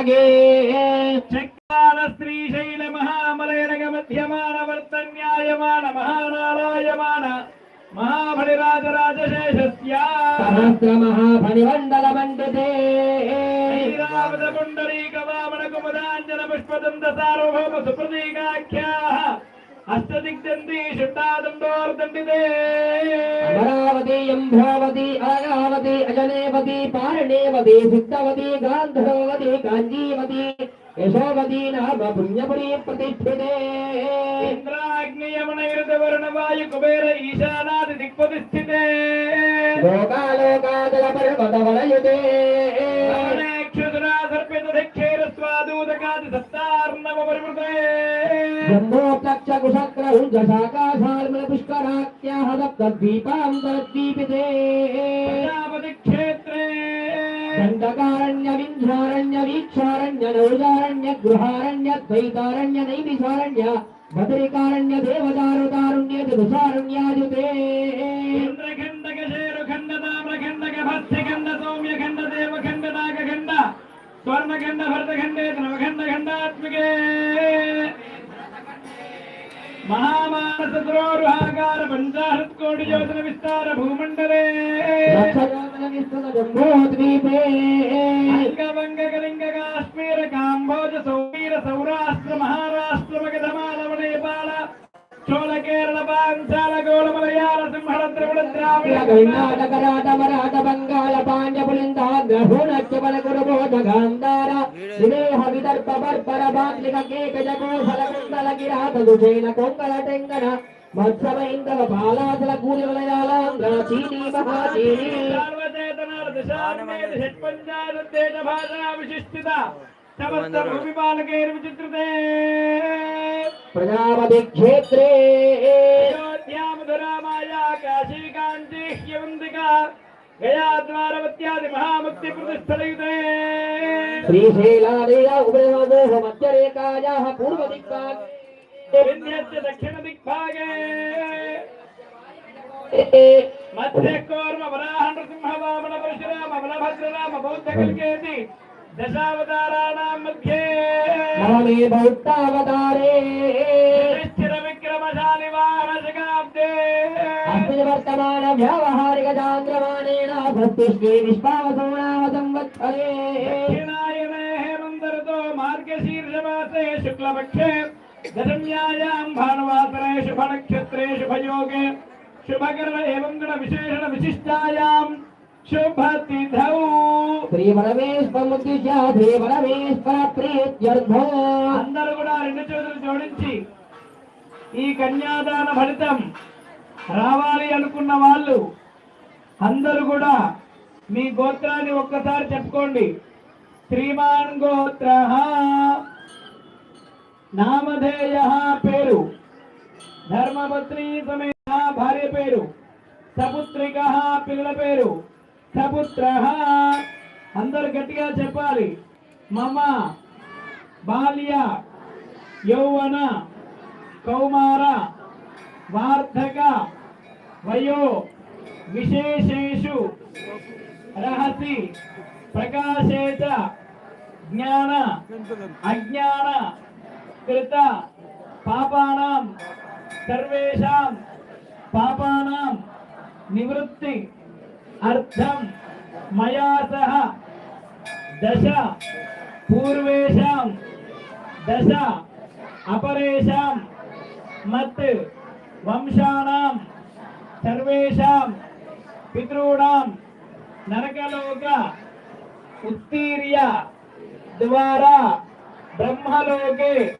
భాగే చక్రాల శ్రీశైల మహామలయనగ మధ్యమాన వర్తన్యాయమాన మహానారాయమాన మహాబలిరాజరాజశేషస్య. సహస్ర మహాఫణిమండల మండితే శ్రీరామద పుండరీక వామన కుమదాంజన పుష్పదంత సార్వభౌమ సుప్రతీకాఖ్యాః. అష్టదిగ్దంతి షుట్టాదండోర్దండితే అమరావతి అంభావతి అలగావతి అజనేవతి పారణేవతి సిద్ధవతి గాంధర్వతి కాంజీవతి యశోవతి నామ పుణ్యపురి ప్రతిష్ఠితే ఇంద్రాగ్నియమనైరుతవరుణ వాయు కుబేర ఈశానాది దిక్పతిస్థితే లోకాలోకాదల జంబోప్లక్ష కుశక్ర హుంజ శాకాశాల్మల పుష్కరాఖ్యాహ సప్త ద్వీపాంతరద్వీపితే ప్రజాపతి క్షేత్రే దండకారణ్య వింధ్యారణ్య వీక్షారణ్య నౌజారణ్య గృహారణ్య ద్వైతారణ్య పంచాహత్ కోటి యోజన విస్తార భూమండలే. అంగవంగ కళింగ కాశ్మీర కాంబోజ సౌవీర సౌరాష్ట్ర మహారాష్ట్ర మగధమాలవ నేపాల చోళ కేరళ పాంచాల గోళ మలయాళ సింహళ ద్రవిడ ద్రావిడ కర్ణాటక రాట మరాఠ బంగాళ పాండ్య పులింద గ్రహోణత్య బల గురుబోధ గాంధార విదేహ విదర్భ బర్బర బాగ్లిక కేకజ కోసల కుండల గిరాత దుషేణ కొంగల టెంగన మత్స్యమైందవ పాలాసల కూలి వలయాలాంధ్ర చీనీ మహాచీనీ సార్వచేతనాల దశాన్వేద షట్పంచాశద్దేశ భాషా విశిష్టిత समस्त भूमिपालकैर्विचित्रते प्रजापतिक्षेत्रे। अयोध्यामधुरामाया काशी काञ्ची ह्यवन्दिका महामुक्ति प्रतिष्ठलयुते श्रीशैलादेया उभयोदेह मध्यरेखायाः पूर्वदिक्पात् विन्ध्यस्य दक्षिणदिक्भागे मध्यकोर्म वराहनृसिंह वामन परशुराम बलभद्रराम बौद्धकल्केति కోర్మ వరాహ నృసింహ వామన పరశురామ బలభద్రరామ బౌద్ధ కల్కేతి దశావతారాణాం మధ్యే నవమే బౌద్ధావతారే స్థిర విక్రమశాలి వాహనశకాబ్దే అస్మిన్ వర్తమాన వ్యావహారిక చాంద్రమాణేన ప్రీత్యర్థో అందరూ కూడా రెండు చేతులు జోడించి ఈ కన్యాదాన ఫలితం రావాలి అనుకున్న వాళ్ళు అందరూ కూడా మీ గోత్రాన్ని ఒక్కసారి చెప్పుకోండి. శ్రీమాన్ గోత్ర నామధేయ పేరు. ధర్మపత్ని సమేత భార్య పేరు. సపుత్రిక పిల్లల పేరు. పుత్ర అందరు గట్టిగా చెప్పాలి. మమ బాల్య యౌవన కౌమార వార్ధక వయో విశేషేషు రహసి ప్రకాశేత జ్ఞాన అజ్ఞాన కృత పాపానాం సర్వేషాం పాపానాం నివృత్తి. అర్థం. మయా సహ. దశ. పూర్వేషాం. దశ. అపరేషాం. మత్. వంశానాం. సర్వేషాం. పితॄణాం. నరకలోక. ఉత్తీర్య. ద్వారా. బ్రహ్మలోకే.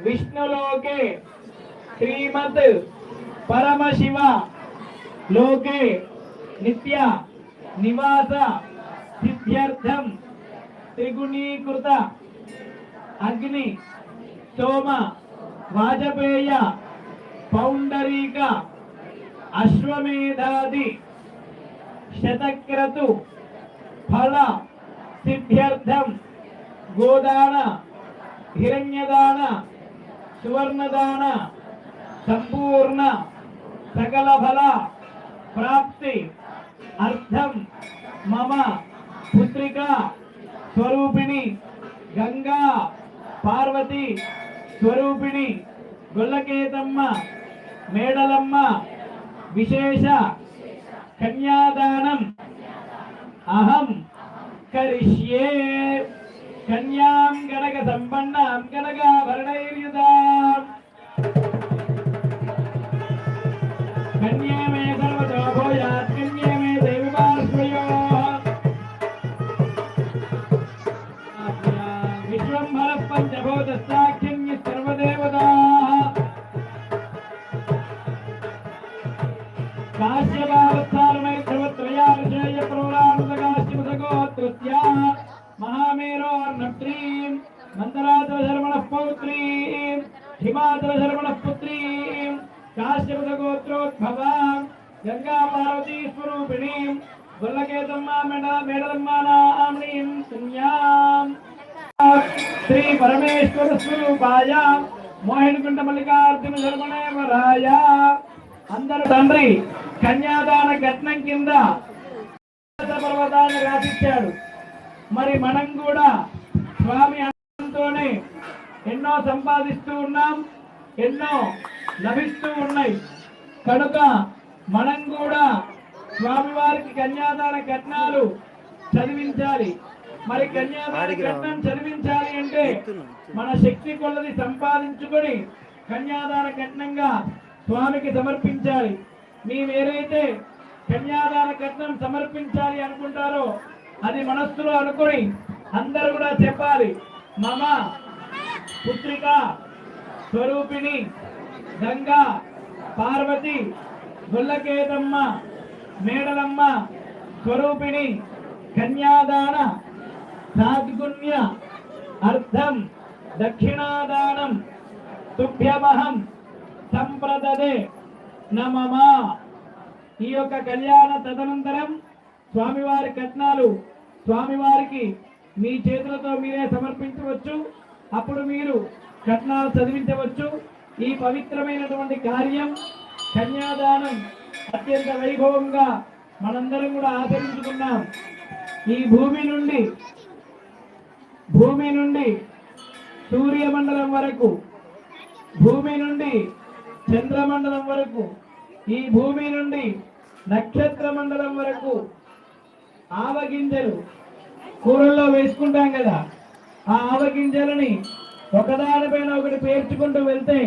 విష్ణులోకే. శ్రీమత్. పరమశివ. లోకే. నిత్య నివాస సిద్ధ్యర్థం త్రిగుణీకృత అగ్ని సోమ వాజపేయ పౌండరీక అశ్వమేధాది శతక్రతు ఫల సిద్ధ్యర్థం గోదాన హిరణ్యదాన సువర్ణదాన సంపూర్ణ సకల ఫల ప్రాప్తి అర్థం మమ పుత్రిక స్వరూపిణి గంగా పార్వతి స్వరూపిణి గొల్లకేతమ్మ మేడలమ్మ విశేష కన్యాదానం అహం కరిష్యే కన్యాం గణక సంపన్నాం కనకాభరణైర్యుధాం కన్యా ఎన్నో సంపాదిస్తూ ఉన్నాం ఎన్నో లభిస్తూ ఉన్నాయి. కనుక మనం కూడా స్వామివారికి కన్యాదాన కట్నాలు చదివించాలి. మరి కన్యాదాన కట్నం చదివించాలి అంటే మన శక్తి కొలది సంపాదించుకొని కన్యాదాన కట్నంగా స్వామికి సమర్పించాలి. మీరేదైతే కన్యాదాన కట్నం సమర్పించాలి అనుకుంటారో అది మనస్సులో అనుకొని అందరూ కూడా చెప్పాలి మమ పుత్రిక స్వరూపిణి గంగా పార్వతి గుల్లకేతమ్మ మేడలమ్మ స్వరూపిణి కన్యాదాన సాద్గుణ్య అర్థం దక్షిణాదానం తుభ్యమహం సంప్రదదే నమమా. ఈ యొక్క కళ్యాణ తదనంతరం స్వామివారి కట్నాలు స్వామివారికి మీ చేతులతో మీరే సమర్పించవచ్చు. అప్పుడు మీరు కట్నాలు చదివించవచ్చు. ఈ పవిత్రమైనటువంటి కార్యం కన్యాదానం అత్యంత వైభవంగా మనందరం కూడా ఆచరించుకున్నాం. ఈ భూమి నుండి భూమి నుండి సూర్యమండలం వరకు భూమి నుండి చంద్రమండలం వరకు ఈ భూమి నుండి నక్షత్ర మండలం వరకు ఆవగింజలు కూరల్లో వేసుకుంటాం కదా. ఆ ఆవగింజలని ఒకదానిపైన ఒకటి పేర్చుకుంటూ వెళ్తే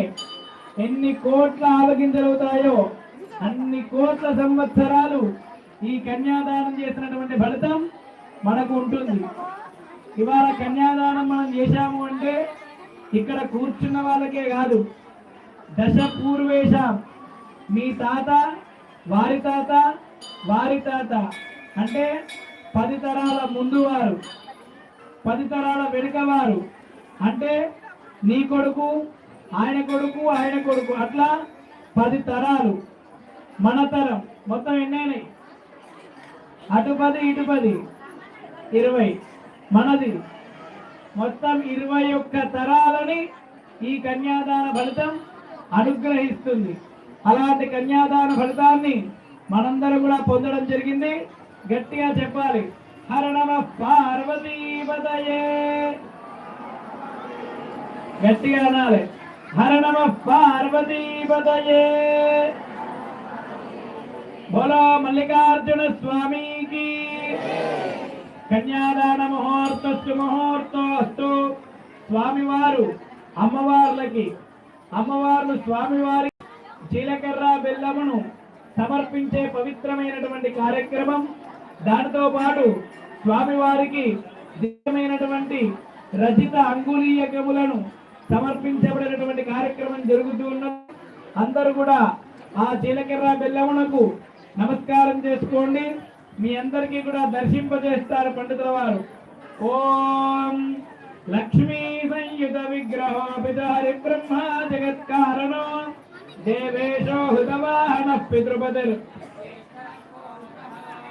ఎన్ని కోట్ల ఆవగింజలు అవుతాయో అన్ని కోట్ల సంవత్సరాలు ఈ కన్యాదానం చేసినటువంటి ఫలితం మనకు ఉంటుంది. ఇవాళ కన్యాదానం మనం చేశాము అంటే ఇక్కడ కూర్చున్న వాళ్ళకే కాదు దశ పూర్వేశం. మీ తాత వారి తాత వారి తాత. అంటే పది తరాల ముందు వారు. పది తరాల వెనుక వారు అంటే నీ కొడుకు ఆయన కొడుకు ఆయన కొడుకు. అట్లా పది తరాలు. మన తరం. మొత్తం ఎన్నైనాయి? అటు పది ఇటు పది. ఇరవై. మనది. మొత్తం ఇరవై ఒక్క తరాలని ఈ కన్యాదాన ఫలితం అనుగ్రహిస్తుంది. అలాంటి కన్యాదాన ఫలితాన్ని మనందరం కూడా పొందడం జరిగింది. గట్టిగా చెప్పాలి. హర నమ పార్వతీపదయే గట్టిగా అనాలి హర నమ పార్వతీపదయే బోలో మల్లికార్జున స్వామికి. కన్యాదాన ముహూర్తస్సు ముహూర్తోస్తు స్వామివారు అమ్మవార్లకి. అమ్మవార్లు స్వామివారి జీలకర్ర బెల్లమును సమర్పించే పవిత్రమైనటువంటి కార్యక్రమం దానితో పాటు స్వామివారికి దివ్యమైనటువంటి రచిత అంగుళీయకములను సమర్పించబడినటువంటి కార్యక్రమం జరుగుతూ ఉన్న అందరూ కూడా ఆ జీలకర్ర బెల్లమునకు నమస్కారం చేసుకోండి. మీ అందరికీ కూడా దర్శింపజేస్తారు పండితుల వారు. ఓం లక్ష్మీ సంయుత విగ్రహో హరిబ్రహ్మ బ్రహ్మ జగత్కారణో దేవేశో హృతవాహన పితృపతిర్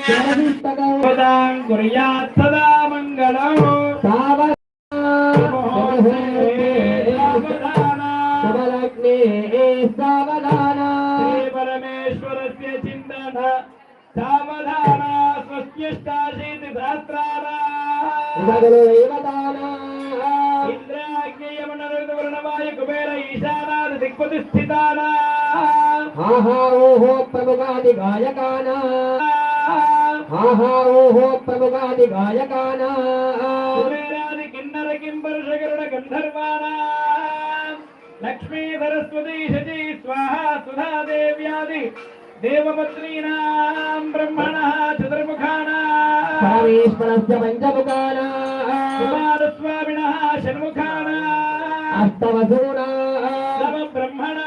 నిత్యానిత్యమభిష్టకం పదాం కుర్యాత్ సదా మంగళం సావధాన సమలగ్నే సావధాన శ్రీ పరమేశ్వరస్య చింతన సావధాన స్వస్యష్టాశీతి సహస్రారా సగలో ఓహో ఓహో ప్రముఖాది గాయకాన? కిన్నర కింపరుషగరుడ గంధర్వాణా లక్ష్మీ సరస్వతీ శచీ స్వాహ సుధా దేవ్యాది దేవపత్నీనాం? బ్రహ్మణ చతుర్ముఖానా? పరమేశ్వరస్య పంచముఖాన? కుమారస్వామిన షణ్ముఖానా? అష్టవసూనా? నవ బ్రహ్మణ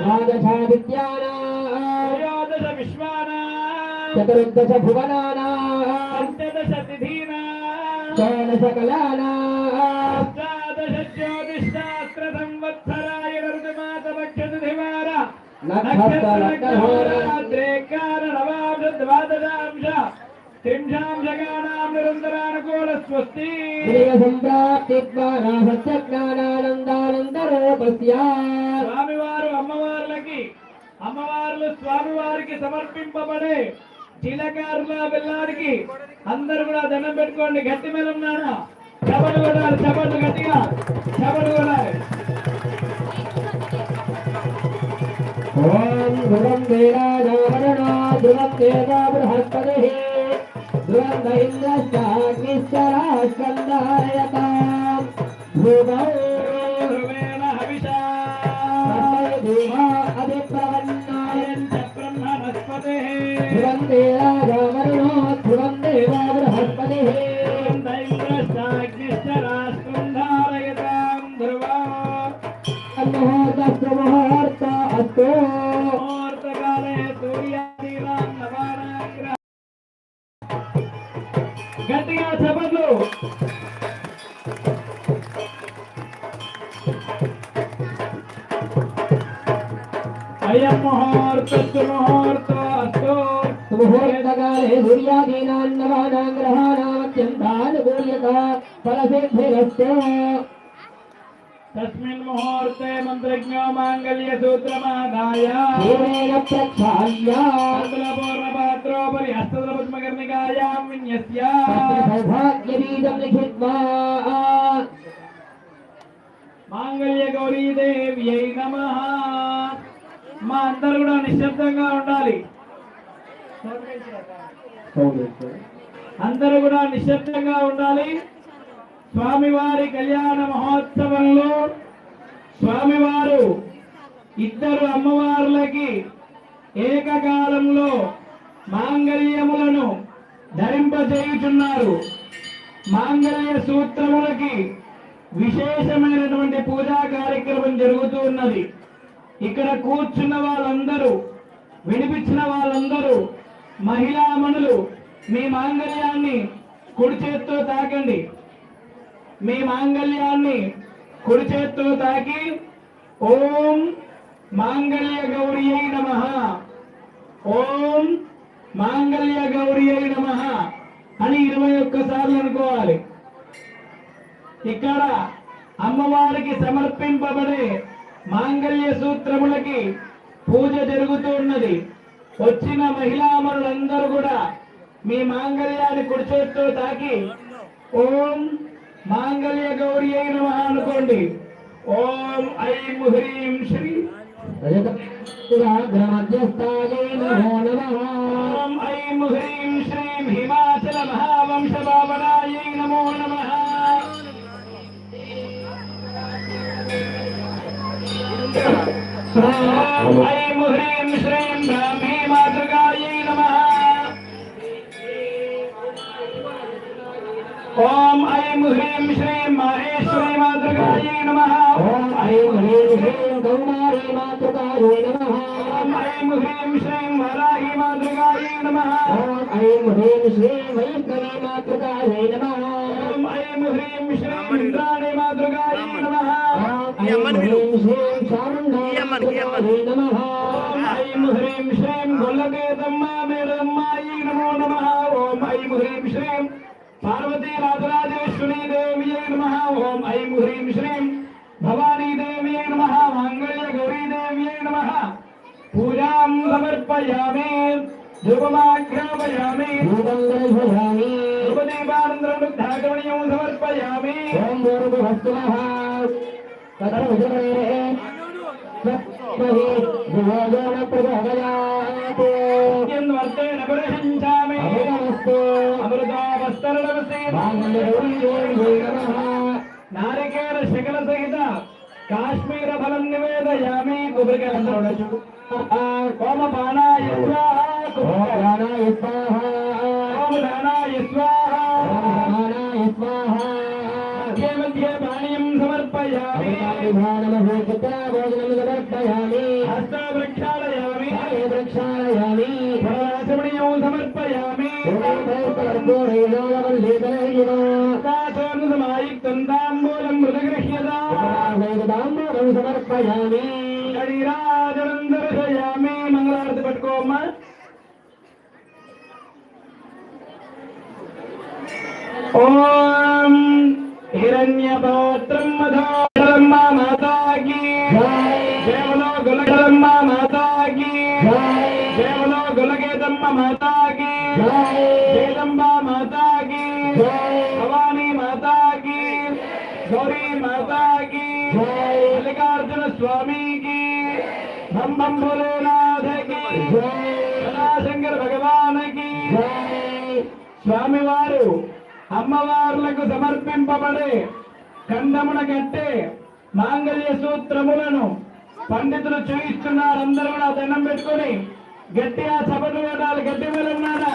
ద్వాదశాదిత్యాన త్రయోదశ విశ్వానా చతుర్దశ భువనాన పంచదశ తిథీనా షోడశ కళాన అష్టాదశ జ్యోతిష్శాస్త్ర సంవత్సరాయ ఋతుమాత పక్షతిథివార నక్షత్ర లగ్నహోర నక్షత్రేకార నవాంశ ద్వాదశాంశ త్రింశాంశగానాం నిరంతరానుకూల స్వస్తి ప్రియ సంప్రాప్తి ద్వారా సత్యజ్ఞానానందానందరూపస్య స్వామివారు అమ్మవార్లకి అమ్మవార్లు స్వామివారికి సమర్పింపబడే చిలకారుల పిల్లాడికి అందరూ కూడా దండం పెట్టుకోండి. గట్టి మీద ఉన్నాను? చపలు కొడాలి చపట్లు గట్టిగా చపలు కొడాలి ఓం ధ్రువం దేరాజావరణా ధ్రువం దేవా బృహస్పతిః. ధ్రువం దైంద్రశ్చాగ్నిశ్చరాస్కందారయతాం ధ్రువం గట్టిగా చపట్లు అయం ముహూర్తస్సు ముహూర్త అస్తు ముహూర్తకాలే సూర్యాదీనాన్నవానాం ఫలసిద్ధిరస్తు. తస్మిన్ ముహూర్తే మంత్రజ్ఞో మాంగళ్య సూత్రమాదాయ. పూర్వేణ ప్రక్షాళ్య పూర్ణపాత్రోపరి హస్తద్రపద్మకర్ణికాయాం విన్యస్య. సౌభాగ్యబీజం లిఖిత్వా మాంగళ్య గౌరీదేవ్యై నమ. మా అందరు కూడా నిశ్శబ్దంగా ఉండాలి. అందరూ కూడా నిశ్శబ్దంగా ఉండాలి. స్వామివారి కళ్యాణ మహోత్సవంలో స్వామివారు ఇద్దరు అమ్మవార్లకి ఏకకాలంలో మాంగళ్యములను ధరింపజేయుచున్నారు. మాంగళ్య సూత్రములకి విశేషమైనటువంటి పూజా కార్యక్రమం జరుగుతూ ఉన్నది. ఇక్కడ కూర్చున్న వాళ్ళందరూ వినిపించిన వాళ్ళందరూ మహిళామణులు మీ మాంగళ్యాన్ని కుడి చేత్తో తాకండి. మీ మాంగళ్యాన్ని కుడి చేత్తో తాకి ఓం మాంగళ్య గౌరీ నమ. ఓం మాంగళ్య గౌరీ నమ అని ఇరవై ఒక్కసార్లు అనుకోవాలి. ఇక్కడ అమ్మవారికి సమర్పింపబడే మాంగళ్య సూత్రములకి పూజ జరుగుతూ ఉన్నది. వచ్చిన మహిళామణులందరూ కూడా మీ మాంగళ్యాన్ని కుడి చేత్తో తాకి ఓం మాంగళ్య గౌరీ అయి నమ అనుకోండి. ఓం ఐం హ్రీం శ్రీ గ్రమధ్యస్థాయై నమో నమః. ఓం ఐం హ్రీం శ్రీం హిమాచల మహావంశ భావనాయై నమో నమః. ఓం ఐం హ్రీం శ్రీం ఓం ఐం హ్రీం శ్రీం మహేశ్వరి మాతృకాయ నమ. ఓం ఐం హ్రీం శ్రీం గౌమారి మాతృకాయ నమ. ఓం ఐం హ్రీం శ్రీం వరాహి మాతృకాయ నమ. ఓం ఐం హ్రీం శ్రీం వైష్ణవి మాతృకాయ నమ. ఓం ఐం హ్రీం శ్రీం ఇంద్రాణి మాతృకాయ నమ. ఓం హ్రీం శ్రీం చాముండాయ నమ. ఓం హ్రీం శ్రీం గొల్లకేతమ్మ പാർവതി രാജരാജ വിഷ്ണുനി ദേവിയേ നമ. ഓം ഐം ഹ്രീം ശ്രീം ഭവാനി ദേവിയേ നമ. മംഗള ഗൗരി ദേവിയേ നമ. പൂജാം സമർപ്പയാമേ. ധ്രുവമാഘ്രാപയാമേ ധ്രുവമാമി ധ്രുവദീപാനന്തരമുദ്ധാഗമണിയം സമർപ്പയാമി. ഓം ഗുരു ഭക്തുനഃ തത്ര ഉദരേ ഭോജനപ്രദയാ എന്ന് വർത്തേന പ്രശംസാമേ നമസ്തേ నారికేణ శకల సహిత. కాశ్మీర ఫలం నివేదయామి కుబరికరచు కోమ బాణాయ స్వాహాయ స్వాహ కోమ దానాయ స్వాహాయ స్వాహ సమర్పయామి భోజనం సమర్పయామి. హస్త ప్రక్షాళయామి ప్రక్షాళయామి తాంబూలం మృతగృహ్యదాంబూలం సమర్పయామి శరీరాజనందర్శయామి మంగళారతి పట్టుకోమ్మా ఓం హిరణ్యపాత్రం మధా బ్రహ్మం భోలేనాథకి కళాశంకర భగవానికి. స్వామివారు అమ్మవార్లకు సమర్పింపబడే కందమున కట్టే మాంగళ్య సూత్రములను పండితులు చూయిస్తున్నారు. అందరూ కూడా దండం పెట్టుకొని గట్టిగా సభలు వేడాలి గట్టి మీద ఉన్నారా